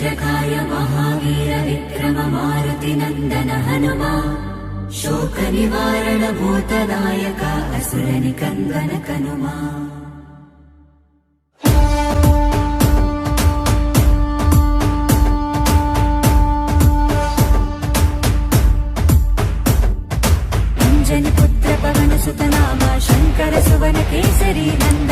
वज्रकाय महावीर विक्रम मारुति नन्दन हनुमा शोकनिवारण भूतदायक असुरनिकन्दन कनुमा पुत्र पवन सुतनामा शङ्कर सुवन केसरी नन्द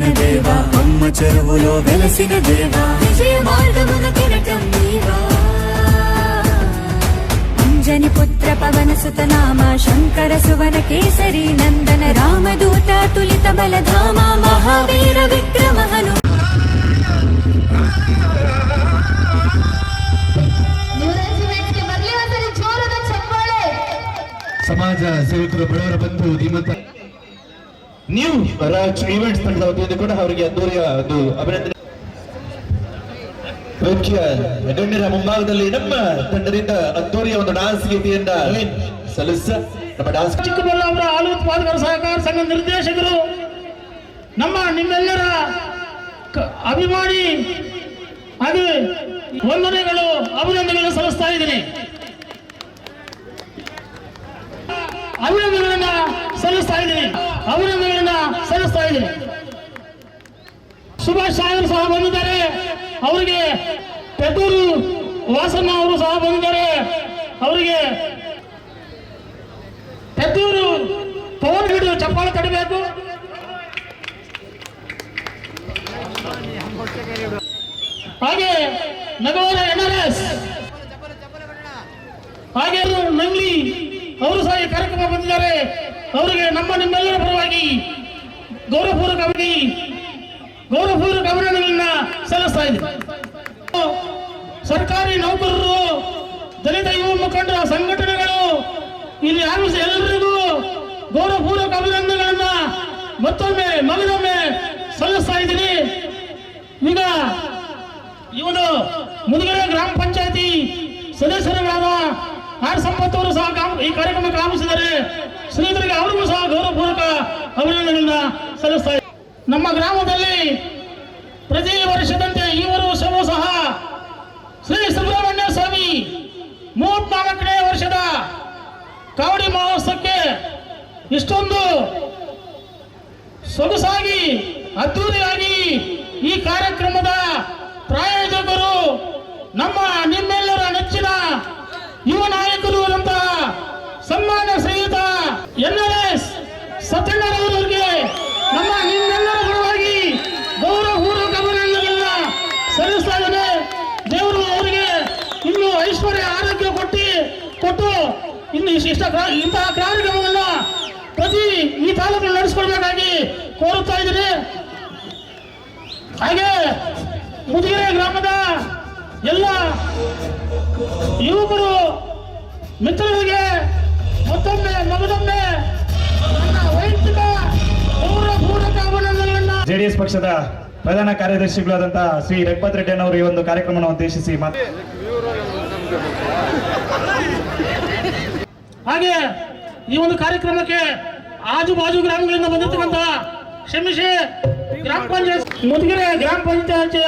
వెలిగిన దేవ అమ్మ చెరువులో వెలసిన దేవ విజయ మార్గమున కిరటం నీవా అంజని పుత్ర పవన సుత నామ శంకర సువన కేసరి నందన రామదూత తులిత బలధామ మహావీర విక్రమ హనుమ ನ್ಯೂರಾಲಜಿ ಮ್ಯಾಚ್ಗೆ ಬರ್ಲಿ ಒಂದ್ಸರಿ ಜೋರಾದ ಚಪ್ಪಾಳೆ ಸಮಾಜ ಸೇವಕರು ಬಡವರ ಬಂಧು ಧೀಮಂತ ನ್ಯೂ ರಾಜ್ ಈವೆಂಟ್ಸ್ ತಂಡದ ವತಿಯಿಂದ ಕೂಡ ಅವರಿಗೆ ಅದ್ದೂರಿಯ ಒಂದು ಅಭಿನಂದನೆ. ಮುಖ್ಯ ಗಣ್ಯರ ಮುಂಭಾಗದಲ್ಲಿ ನಮ್ಮ ತಂಡದಿಂದ ಅದ್ದೂರಿಯ ಒಂದು ಡಾನ್ಸ್ ಗೀತೆಯಿಂದ ಸಲ್ಲಿಸ ನಮ್ಮ ಡಾನ್ಸ್ ಚಿಕ್ಕಬಳ್ಳಾಪುರ ಹಾಲು ಉತ್ಪಾದಕರ ಸಹಕಾರ ಸಂಘ ನಿರ್ದೇಶಕರು, ನಮ್ಮ ನಿಮ್ಮೆಲ್ಲರ ಅಭಿಮಾನಿ ಅದು ವಂದನೆಗಳು, ಅಭಿನಂದನೆಗಳು ಸಲ್ಲಿಸ್ತಾ ಇದ್ದೀನಿ. ಅಭಿನಂದನೆಗಳನ್ನ ಸಲ್ಲಿಸ್ತಾ ಇದ್ದೀನಿ. ಅಭಿನಂದನೆಗಳನ್ನ ಸಲ್ಲಿಸ್ತಾ ಇದ್ದೀನಿ. ಸುಭಾಷ್ ಸಾಗರ್ ಸಹ ಬಂದಿದ್ದಾರೆ. ಅವರಿಗೆ ಪೆದ್ದೂರು ವಾಸಣ್ಣ ಅವರು ಸಹ ಬಂದಿದ್ದಾರೆ. ಅವರಿಗೆ ಪೆದ್ದೂರು ಪವನ್ ಹಿಡಿದು ಚಪ್ಪಾಳೆ ತಡಬೇಕು. ಹಾಗೆ ನಗರ ಎನ್ಆರ್ಎಸ್ ಹಾಗೆ ಅವರು ನಂಗ್ಲಿ ಅವರು ಸಹ ಈ ಕಾರ್ಯಕ್ರಮ ಬಂದಿದ್ದಾರೆ. ಅವರಿಗೆ ನಮ್ಮ ನಿಮ್ಮೆಲ್ಲರ ಪರವಾಗಿ ಗೌರವಪೂರ್ವಕವಾಗಿ ಗೌರವಪೂರ್ವಕ ಅಭಿನಂದನೆಗಳನ್ನ ಸಲ್ಲಿಸ್ತಾ ಇದೆ. ಸರ್ಕಾರಿ ನೌಕರರು, ದಲಿತ ಯುವ ಮುಖಂಡರ ಸಂಘಟನೆಗಳು, ಇಲ್ಲಿ ಆಗಮಿಸಿ ಎಲ್ಲರಿಗೂ ಗೌರವಪೂರ್ವಕ ಅಭಿನಂದನೆಗಳನ್ನ ಮತ್ತೊಮ್ಮೆ ಮಗದೊಮ್ಮೆ ಸಲ್ಲಿಸ್ತಾ ಇದ್ದೀನಿ. ಈಗ ಇವನು ಮುದುಗಡೆ ಗ್ರಾಮ ಪಂಚಾಯತಿ ಸದಸ್ಯರುಗಳಾದ ಆರ್ ಸಂಪತ್ ಅವರು ಸಹ ಈ ಕಾರ್ಯಕ್ರಮಕ್ಕೆ ಆಗಮಿಸಿದ್ದಾರೆ ಶ್ರೀಧರಿಗೆ ಅವರಿಗೂ ಸಹ ಗೌರವಪೂರ್ವಕ ಅಭಿನಂದನೆಗಳನ್ನ ಸಲ್ಲಿಸ್ತಾ ನಮ್ಮ ಗ್ರಾಮದಲ್ಲಿ ಪ್ರತಿ ವರ್ಷದಂತೆ ಈ ವರ್ಷವೂ ಸಹ ಶ್ರೀ ಸುಬ್ರಹ್ಮಣ್ಯ ಸ್ವಾಮಿ ಮೂವತ್ನಾಲ್ಕನೇ ವರ್ಷದ ಕಾವಡಿ ಮಹೋತ್ಸವಕ್ಕೆ ಇಷ್ಟೊಂದು ಸೊಗಸಾಗಿ, ಅದ್ದೂರಿಯಾಗಿ ಈ ಕಾರ್ಯಕ್ರಮದ ಪ್ರಾಯೋಜಕರು ನಮ್ಮ ನಿಮ್ಮೆಲ್ಲರ ನೆಚ್ಚಿನ ಯುವ ನಾಯಕರು ಆದಂತಹ ಸನ್ಮಾನ್ಯ ಶ್ರೀಯುತ ಎನ್ ಎಲ್ ಎಸ್ ಸತ್ಯಣ್ಣರವರಿಗೆ ನಮ್ಮ ನಿಮ್ಮೆಲ್ಲರ ಪರವಾಗಿ ಗೌರವಪೂರ್ವಕ ಅಭಿನಂದನೆಗಳನ್ನ ಸಲ್ಲಿಸ್ತಾ ಇದ್ದೇನೆ ದೇವರು ಅವರಿಗೆ ಇನ್ನು ಐಶ್ವರ್ಯ ಆರೋಗ್ಯ ಕೊಟ್ಟು ಕೊಟ್ಟು ಇನ್ನು ಇಷ್ಟ ಇಂತಹ ಕಾರ್ಯಕ್ರಮಗಳನ್ನ ಪ್ರತಿ ಈ ತಾಲೂಕಲ್ಲಿ ನಡೆಸ್ಕೊಳ್ಬೇಕಾಗಿ ಕೋರುತ್ತಾ ಇದ್ದೀನಿ. ಹಾಗೆ ಮುದುಗೆರೆ ಗ್ರಾಮದ ಎಲ್ಲ ಯುವಕರು, ಮಿತ್ರರಿಗೆ ಮತ್ತೊಮ್ಮೆ ಮಗದೊಮ್ಮೆ ನನ್ನ ವೈಯಕ್ತಿಕ ಜೆಡಿಎಸ್ ಪಕ್ಷದ ಪ್ರಧಾನ ಕಾರ್ಯದರ್ಶಿಗಳಾದಂತಹ ಶ್ರೀ ರೆಪ್ಪತ್ ರೆಡ್ಡಿ ಅವರು ಈ ಒಂದು ಕಾರ್ಯಕ್ರಮವನ್ನು ಉದ್ದೇಶಿಸಿ ಮಾತು ಹಾಗೆ ಈ ಒಂದು ಕಾರ್ಯಕ್ರಮಕ್ಕೆ ಆಜು ಬಾಜು ಗ್ರಾಮಗಳಿಂದ ಬಂದಿರ್ತಕ್ಕಂತಹ ಕ್ಷಮಿಸಿ ಗ್ರಾಮ ಪಂಚಾಯತ್ ಮುದುಗೆರೆ ಗ್ರಾಮ ಪಂಚಾಯತಿಯ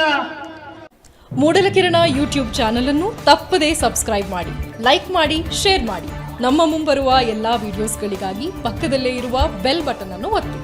ಮೂಡಲಕಿರಣ ಯೂಟ್ಯೂಬ್ ಚಾನೆಲ್ ಅನ್ನು ತಪ್ಪದೇ ಸಬ್ಸ್ಕ್ರೈಬ್ ಮಾಡಿ, ಲೈಕ್ ಮಾಡಿ, ಶೇರ್ ಮಾಡಿ. ನಮ್ಮ ಮುಂಬರುವ ಎಲ್ಲಾ ವಿಡಿಯೋಸ್ಗಳಿಗಾಗಿ ಪಕ್ಕದಲ್ಲೇ ಇರುವ ಬೆಲ್ ಬಟನ್ ಅನ್ನು ಒತ್ತಿ.